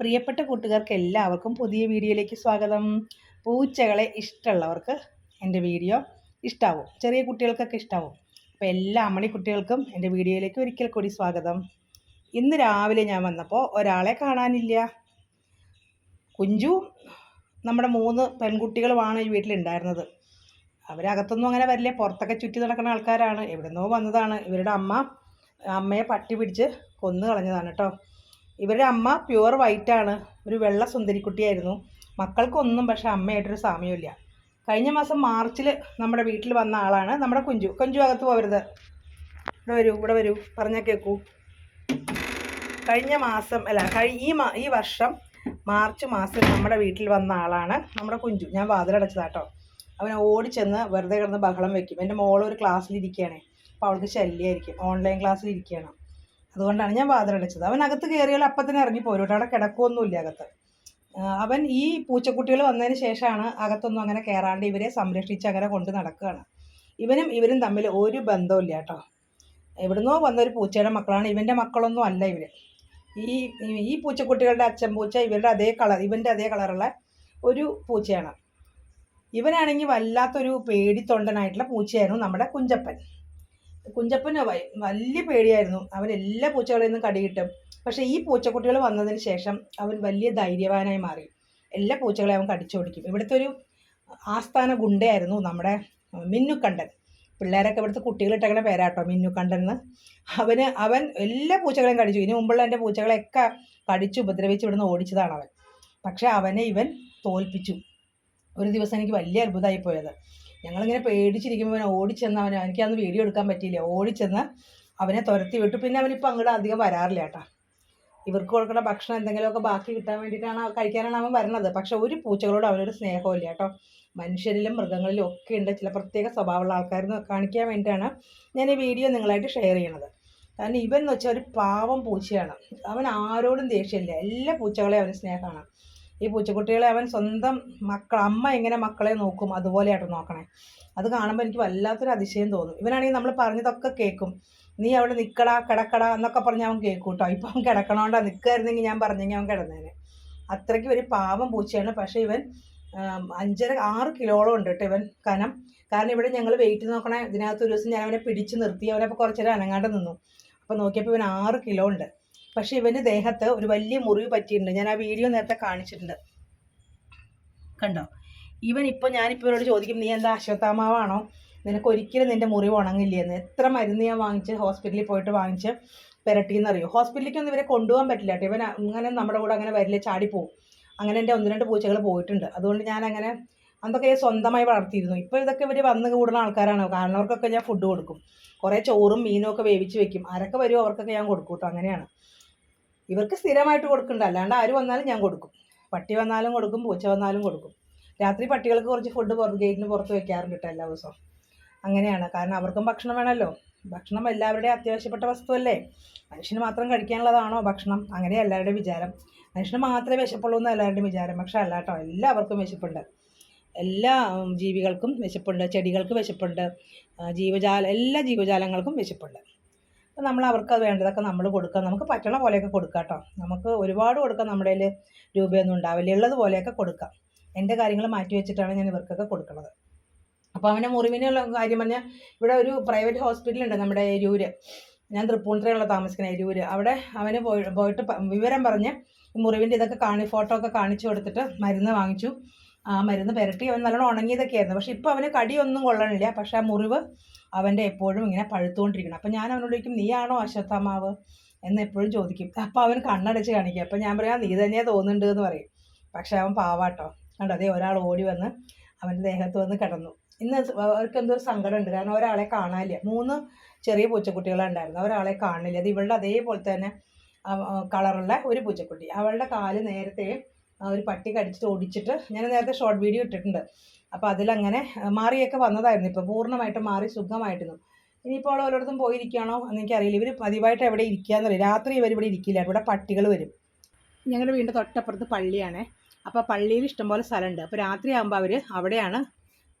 പ്രിയപ്പെട്ട കൂട്ടുകാർക്ക് എല്ലാവർക്കും പുതിയ വീഡിയോയിലേക്ക് സ്വാഗതം. പൂച്ചകളെ ഇഷ്ടമുള്ളവർക്ക് എന്റെ വീഡിയോ ഇഷ്ടാവും. ചെറിയ കുട്ടികൾക്കൊക്കെ ഇഷ്ടാവും. അപ്പോൾ എല്ലാ അമ്മണി കുട്ടികൾക്കും എന്റെ വീഡിയോയിലേക്ക് ഒരിക്കൽ കൂടി സ്വാഗതം. ഇന്ന് രാവിലെ ഞാൻ വന്നപ്പോൾ ഒരാളെ കാണാനില്ല. കുഞ്ചു നമ്മുടെ മൂന്ന് പെൺകുട്ടികളുമാണ് ഈ വീട്ടിലുണ്ടായിരുന്നത്. അവരകത്തൊന്നും അങ്ങനെ വരില്ലേ. പുറത്തൊക്കെ ചുറ്റി നടക്കുന്ന ആൾക്കാരാണ്. എവിടുന്നോ വന്നതാണ്. ഇവരുടെ അമ്മ അമ്മയെ പട്ടി പിടിച്ച് കൊന്നു കളഞ്ഞതാണ് കേട്ടോ. ഇവരുടെ അമ്മ പ്യുവർ വൈറ്റ് ആണ്. ഒരു വെള്ള സുന്ദരിക്കുട്ടിയായിരുന്നു. മക്കൾക്കൊന്നും പക്ഷേ അമ്മയായിട്ടൊരു സാമ്യമില്ല കഴിഞ്ഞ മാസം മാർച്ചിൽ നമ്മുടെ വീട്ടിൽ വന്ന ആളാണ് നമ്മുടെ കുഞ്ചു. കുഞ്ചു അകത്ത് പോകരുത് ഇവിടെ വരൂ ഇവിടെ വരൂ. പറഞ്ഞാൽ കേൾക്കൂ കഴിഞ്ഞ മാസം അല്ല കഴി ഈ മാ ഈ വർഷം മാർച്ച് മാസം നമ്മുടെ വീട്ടിൽ വന്ന ആളാണ് നമ്മുടെ കുഞ്ചു. ഞാൻ വാതിലടച്ചതാട്ടോ. അവൻ ഓടിച്ചെന്ന് വെറുതെ കിടന്ന് ബഹളം വെക്കും. എന്റെ മോളൊരു ക്ലാസ്സിലിരിക്കുകയാണ്. അപ്പോൾ അവൾക്ക് ശല്യമായിരിക്കും. ഓൺലൈൻ ക്ലാസ്സിൽ ഇരിക്കുകയാണ് അതുകൊണ്ടാണ് ഞാൻ വാതിലടച്ചത്. അവൻ അകത്ത് കയറിയാൽ അപ്പം തന്നെ ഇറങ്ങി പോരും കേട്ടോ അവിടെ കിടക്കുമൊന്നുമില്ല അകത്ത്. അവൻ ഈ പൂച്ചക്കുട്ടികൾ വന്നതിന് ശേഷമാണ് അകത്തൊന്നും അങ്ങനെ കയറാണ്ട് ഇവരെ സംരക്ഷിച്ച് അങ്ങനെ കൊണ്ട് നടക്കുകയാണ്. ഇവനും ഇവരും തമ്മിൽ ഒരു ബന്ധവുമില്ല കേട്ടോ. എവിടുന്നോ വന്നൊരു പൂച്ചയുടെ മക്കളാണ്. ഇവന്റെ മക്കളൊന്നും അല്ല ഇവർ ഈ- ഈ പൂച്ചക്കുട്ടികളുടെ അച്ഛൻ പൂച്ച ഇവരുടെ അതേ കളർ ഇവന്റെ അതേ കളറുള്ള ഒരു പൂച്ചയാണ്. ഇവനാണെങ്കിൽ വല്ലാത്തൊരു പേടിത്തൊണ്ടനായിട്ടുള്ള പൂച്ചയായിരുന്നു നമ്മുടെ കുഞ്ചപ്പൻ. കുഞ്ചപ്പന് വലിയ പേടിയായിരുന്നു. അവൻ എല്ലാ പൂച്ചകളിൽ നിന്നും കടി കിട്ടും പക്ഷേ ഈ പൂച്ചക്കുട്ടികൾ വന്നതിന് ശേഷം അവൻ വലിയ ധൈര്യവാനായി മാറി. എല്ലാ പൂച്ചകളെ അവൻ കടിച്ചോടിക്കും ഇവിടുത്തെ ഒരു ആസ്ഥാന ഗുണ്ടയായിരുന്നു നമ്മുടെ മിന്നുക്കണ്ടൻ പിള്ളേരൊക്കെ ഇവിടുത്തെ കുട്ടികളിട്ടേക്കണ പേരാട്ടോ മിന്നുക്കണ്ടൻ എന്ന്. അവന് അവൻ എല്ലാ പൂച്ചകളെയും കടിച്ചു. ഇനി മുമ്പുള്ള എന്റെ പൂച്ചകളെയൊക്കെ കടിച്ചു ഉപദ്രവിച്ച് ഇവിടുന്ന് ഓടിച്ചതാണ് അവൻ. പക്ഷേ അവനെ ഇവൻ തോൽപ്പിച്ചു. ഒരു ദിവസം എനിക്ക് വലിയ അത്ഭുതമായി പോയത് ഞങ്ങളിങ്ങനെ പേടിച്ചിരിക്കുമ്പോൾ അവൻ ഓടിച്ചെന്ന് അവന് എനിക്കന്ന് വീഡിയോ എടുക്കാൻ പറ്റിയില്ല. ഓടിച്ചെന്ന് അവനെ തുരത്തി വിട്ടു. പിന്നെ അവനിപ്പോൾ അങ്ങോട്ട് അധികം വരാറില്ല കേട്ടോ. ഇവർക്ക് കൊടുക്കുന്ന ഭക്ഷണം എന്തെങ്കിലുമൊക്കെ ബാക്കി കിട്ടാൻ വേണ്ടിയിട്ടാണ് കഴിക്കാനാണ് അവൻ വരുന്നത് പക്ഷെ ഒരു പൂച്ചകളോട് അവനൊരു സ്നേഹമില്ല കേട്ടോ. മനുഷ്യരിലും മൃഗങ്ങളിലും ഒക്കെ ഉണ്ട്. ചില പ്രത്യേക സ്വഭാവമുള്ള ആൾക്കാരെന്ന് കാണിക്കാൻ വേണ്ടിയിട്ടാണ് ഞാൻ ഈ വീഡിയോ നിങ്ങളായിട്ട് ഷെയർ ചെയ്യണത്. കാരണം ഇവൻ എന്ന് വെച്ചാൽ ഒരു പാവം പൂച്ചയാണ്. അവൻ ആരോടും ദേഷ്യമില്ല. എല്ലാ പൂച്ചകളെയും അവന് സ്നേഹമാണ്. ഈ പൂച്ചക്കുട്ടികളെ അവൻ സ്വന്തം മക്കൾ അമ്മ എങ്ങനെ മക്കളെ നോക്കും അതുപോലെയാട്ടോ നോക്കണേ. അത് കാണുമ്പോൾ എനിക്ക് വല്ലാത്തൊരു അതിശയം തോന്നും. ഇവനാണെങ്കിൽ നമ്മൾ പറഞ്ഞതൊക്കെ കേൾക്കും നീ അവിടെ നിൽക്കടാ കിടക്കടാ എന്നൊക്കെ പറഞ്ഞ് അവൻ കേൾക്കും കേട്ടോ ഇപ്പം അവൻ കിടക്കണോണ്ടാ നിൽക്കായിരുന്നെങ്കിൽ ഞാൻ പറഞ്ഞെങ്കിൽ അവൻ കിടന്നേനെ. അത്രയ്ക്ക് ഒരു പാവം പൂച്ചയാണ്. പക്ഷേ ഇവൻ അഞ്ചര ആറ് കിലോളം ഉണ്ട് കേട്ടോ ഇവൻ കനം. കാരണം ഇവിടെ ഞങ്ങൾ വെയിറ്റ് നോക്കണേ. ഇതിനകത്ത് ഒരു ദിവസം ഞാൻ അവനെ പിടിച്ച് നിർത്തി. അവനെ അപ്പോൾ കുറച്ച് നേരം അനങ്ങാണ്ട് നിന്നു. അപ്പോൾ നോക്കിയപ്പോൾ ഇവൻ ആറ് കിലോ ഉണ്ട്. പക്ഷേ ഇവന്റെ ദേഹത്ത് ഒരു വലിയ മുറിവ് പറ്റിയിട്ടുണ്ട്. ഞാൻ ആ വീഡിയോ നേരത്തെ കാണിച്ചിട്ടുണ്ട്. കണ്ടോ? ഇവൻ ഇപ്പോൾ ഞാനിപ്പോൾ ഇവരോട് ചോദിക്കും നീ എന്താ അശ്വത്ഥാമാവാണോ? നിനക്ക് ഒരിക്കലും നിന്റെ മുറിവ് ഉണങ്ങില്ലെന്ന്. എത്ര മരുന്ന് ഞാൻ വാങ്ങിച്ച് ഹോസ്പിറ്റലിൽ പോയിട്ട് വാങ്ങിച്ച് പുരട്ടിയെന്ന് അറിയോ ഹോസ്പിറ്റലിലേക്കൊന്നും ഇവരെ കൊണ്ടുപോകാൻ പറ്റില്ല കേട്ടോ. ഇവൻ അങ്ങനെ നമ്മുടെ കൂടെ അങ്ങനെ വരില്ല ചാടിപ്പോവും അങ്ങനെ എന്റെ ഒന്ന് രണ്ട് പൂച്ചകൾ പോയിട്ടുണ്ട്. അതുകൊണ്ട് ഞാൻ അങ്ങനെ അതൊക്കെ സ്വന്തമായി വളർത്തിയിരുന്നു. ഇപ്പോൾ ഇതൊക്കെ ഇവർ വന്ന് കൂടുന്ന ആൾക്കാരാണ്. കാരണവർക്കൊക്കെ ഞാൻ ഫുഡ് കൊടുക്കും. കുറേ ചോറും മീനും ഒക്കെ വേവിച്ച് വെക്കും. ആരൊക്കെ വരുമോ അവർക്കൊക്കെ ഞാൻ കൊടുക്കും കേട്ടോ. അങ്ങനെയാണ്. ഇവർക്ക് സ്ഥിരമായിട്ട് കൊടുക്കണ്ട. അല്ലാണ്ട് ആര് വന്നാലും ഞാൻ കൊടുക്കും. പട്ടി വന്നാലും കൊടുക്കും പൂച്ച വന്നാലും കൊടുക്കും. രാത്രി പട്ടികൾക്ക് കുറച്ച് ഫുഡ് പുറത്ത് ഗേറ്റിന് പുറത്ത് വെക്കാറുണ്ട് കേട്ടോ എല്ലാ ദിവസവും. അങ്ങനെയാണ്. കാരണം അവർക്കും ഭക്ഷണം വേണമല്ലോ ഭക്ഷണം എല്ലാവരുടെയും അത്യാവശ്യപ്പെട്ട വസ്തുവല്ലേ. മനുഷ്യന് മാത്രം കഴിക്കാനുള്ളതാണോ ഭക്ഷണം? അങ്ങനെ എല്ലാവരുടെയും വിചാരം. മനുഷ്യന് മാത്രമേ വിശപ്പുള്ളൂ എന്ന് എല്ലാവരുടെയും വിചാരം. പക്ഷേ അല്ല കേട്ടോ എല്ലാവർക്കും വിശപ്പുണ്ട്. എല്ലാ ജീവികൾക്കും വിശപ്പുണ്ട്. ചെടികൾക്ക് വിശപ്പുണ്ട്. ജീവജാല എല്ലാ ജീവജാലങ്ങൾക്കും വിശപ്പുണ്ട്. അപ്പോൾ നമ്മൾ അവർക്ക് അത് വേണ്ടതൊക്കെ നമ്മൾ കൊടുക്കുക നമുക്ക് പറ്റണ പോലെയൊക്കെ കൊടുക്കാം കേട്ടോ നമുക്ക് ഒരുപാട് കൊടുക്കാം നമ്മുടെ കയ്യിൽ രൂപയൊന്നും ഉണ്ടാവില്ല. ഉള്ളത് പോലെയൊക്കെ കൊടുക്കാം. എന്റെ കാര്യങ്ങൾ മാറ്റി വെച്ചിട്ടാണ് ഞാൻ ഇവർക്കൊക്കെ കൊടുക്കുന്നത് അപ്പോൾ അവന്റെ മുറിവിനുള്ള കാര്യം പറഞ്ഞാൽ ഇവിടെ ഒരു പ്രൈവറ്റ് ഹോസ്പിറ്റലുണ്ട് നമ്മുടെ എരൂര്. ഞാൻ തൃപ്പൂണിത്തുറയുള്ള താമസിക്കുന്ന എരൂര്. അവിടെ അവന് പോയി പോയിട്ട് വിവരം പറഞ്ഞ് മുറിവിന്റെ ഇതൊക്കെ കാണി ഫോട്ടോ ഒക്കെ കാണിച്ചു കൊടുത്തിട്ട് മരുന്ന് വാങ്ങിച്ചു. ആ മരുന്ന് പുരട്ടി അവൻ നല്ലോണം ഉണങ്ങിയതൊക്കെ ആയിരുന്നു പക്ഷെ ഇപ്പോൾ അവന് കടിയൊന്നും കൊള്ളണില്ല. പക്ഷെ ആ മുറിവ് അവന്റെ എപ്പോഴും ഇങ്ങനെ പഴുത്തുകൊണ്ടിരിക്കണം അപ്പം ഞാൻ അവനോട് ചോദിക്കും നീയാണോ അശ്വത്ഥമാവ്? എന്ന് എപ്പോഴും ചോദിക്കും. അപ്പോൾ അവൻ കണ്ണടച്ച് കാണിക്കും. അപ്പം ഞാൻ പറയാം നീ തന്നെയാ തോന്നുന്നുണ്ട് എന്ന് പറയും. പക്ഷെ അവൻ പാവാട്ടോ. കണ്ടോ? അതേ ഒരാൾ ഓടി വന്ന് അവന്റെ ദേഹത്ത് വന്ന് കിടന്നു. ഇന്ന് അവർക്ക് എന്തോ ഒരു സങ്കടമുണ്ട്. കാരണം ഒരാളെ കാണാനില്ല. മൂന്ന് ചെറിയ പൂച്ചക്കുട്ടികളുണ്ടായിരുന്നു ഒരാളെ കാണില്ല അത് ഇവളുടെ അതേപോലെ തന്നെ കളറുള്ള ഒരു പൂച്ചക്കുട്ടി. അവളുടെ കാൽ നേരത്തെ ഒരു പട്ടി കടിച്ചിട്ട് ഓടിച്ചിട്ട് ഞാൻ നേരത്തെ ഷോർട്ട് വീഡിയോ ഇട്ടിട്ടുണ്ട്. അപ്പോൾ അതിലങ്ങനെ മാറിയൊക്കെ വന്നതായിരുന്നു. ഇപ്പോൾ പൂർണമായിട്ട് മാറി സുഖമായിരുന്നു ഇനിയിപ്പോൾ അവൾ ഓരോരുത്തും പോയിരിക്കുകയാണോ എന്ന് എനിക്കറിയില്ല. ഇവർ പതിവായിട്ട് എവിടെ ഇരിക്കുകയെന്നറിയില്ല. രാത്രി ഇവർ ഇവിടെ ഇരിക്കില്ല. ഇവിടെ പട്ടികൾ വരും. ഞങ്ങളുടെ വീടിന്റെ തൊട്ടപ്പുറത്ത് പള്ളിയാണേ. അപ്പോൾ പള്ളിയിൽ ഇഷ്ടംപോലെ സ്ഥലമുണ്ട്. അപ്പോൾ രാത്രി ആകുമ്പോൾ അവർ അവിടെയാണ്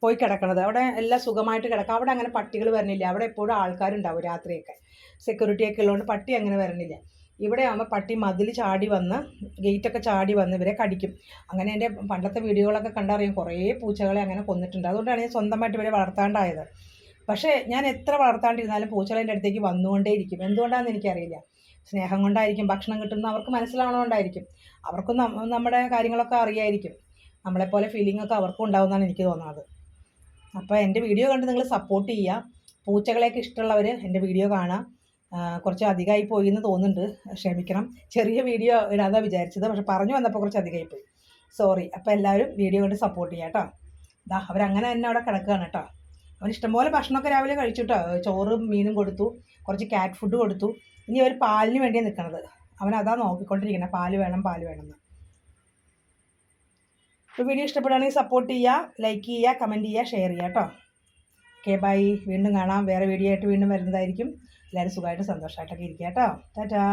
പോയി കിടക്കണത്. അവിടെ എല്ലാം സുഖമായിട്ട് കിടക്കാം. അവിടെ അങ്ങനെ പട്ടികൾ വരണില്ല. അവിടെ എപ്പോഴും ആൾക്കാരുണ്ടാവും രാത്രിയൊക്കെ. സെക്യൂരിറ്റിയൊക്കെ ഉള്ളതുകൊണ്ട് പട്ടി അങ്ങനെ വരണില്ല. ഇവിടെ ആകുമ്പോൾ പട്ടി മതിൽ ചാടി വന്ന് ഗേറ്റൊക്കെ ചാടി വന്ന് ഇവരെ കടിക്കും. അങ്ങനെ എന്റെ പണ്ടത്തെ വീഡിയോകളൊക്കെ കണ്ടറിയാം കുറേ പൂച്ചകളെ അങ്ങനെ കൊന്നിട്ടുണ്ട്. അതുകൊണ്ടാണ് ഞാൻ സ്വന്തമായിട്ട് ഇവരെ വളർത്താണ്ടായത്. പക്ഷേ ഞാൻ എത്ര വളർത്താണ്ടിരുന്നാലും പൂച്ചകൾ എന്റെ അടുത്തേക്ക് വന്നുകൊണ്ടേയിരിക്കും. എന്തുകൊണ്ടാണെന്ന് എനിക്കറിയില്ല. സ്നേഹം കൊണ്ടായിരിക്കും ഭക്ഷണം കിട്ടുന്ന അവർക്ക് മനസ്സിലാവണമുണ്ടായിരിക്കും അവർക്കും നമ്മുടെ കാര്യങ്ങളൊക്കെ അറിയായിരിക്കും. നമ്മളെപ്പോലെ ഫീലിംഗ് ഒക്കെ അവർക്കും ഉണ്ടാവുമെന്നാണ് എനിക്ക് തോന്നുന്നത് അപ്പോൾ എന്റെ വീഡിയോ കണ്ട് നിങ്ങൾ സപ്പോർട്ട് ചെയ്യുക പൂച്ചകളെയൊക്കെ ഇഷ്ടമുള്ളവർ എന്റെ വീഡിയോ കാണാം. കുറച്ച് അധികമായി പോയി എന്ന് തോന്നുന്നുണ്ട്. ക്ഷമിക്കണം. ചെറിയ വീഡിയോ ഇടാതാ വിചാരിച്ചത്. പക്ഷെ പറഞ്ഞു വന്നപ്പോൾ കുറച്ച് അധികമായി പോയി. സോറി അപ്പോൾ എല്ലാവരും വീഡിയോ കണ്ട് സപ്പോർട്ട് ചെയ്യാം കേട്ടോ ഇതാ അവരങ്ങനെ തന്നെ അവിടെ കിടക്കുകയാണ് കേട്ടോ അവൻ ഇഷ്ടംപോലെ ഭക്ഷണമൊക്കെ രാവിലെ കഴിച്ചു കേട്ടോ ചോറും മീനും കൊടുത്തു. കുറച്ച് കാറ്റ് ഫുഡ് കൊടുത്തു. ഇനി അവർ പാലിന് വേണ്ടിയാണ് നിൽക്കുന്നത് അവൻ അതാ നോക്കിക്കൊണ്ടിരിക്കുന്നത് പാൽ വേണം പാൽ വേണം എന്ന് വീഡിയോ ഇഷ്ടപ്പെടുകയാണെങ്കിൽ സപ്പോർട്ട് ചെയ്യുക ലൈക്ക് ചെയ്യുക കമന്റ് ചെയ്യുക ഷെയർ ചെയ്യുക കേട്ടോ ഓക്കെ ബൈ വീണ്ടും കാണാം. വേറെ വീഡിയോ ആയിട്ട് വീണ്ടും വരുന്നതായിരിക്കും. എല്ലാവരും സുഖമായിട്ട് സന്തോഷമായിട്ടൊക്കെ ഇരിക്കുക കേട്ടോ. ടാറ്റാ.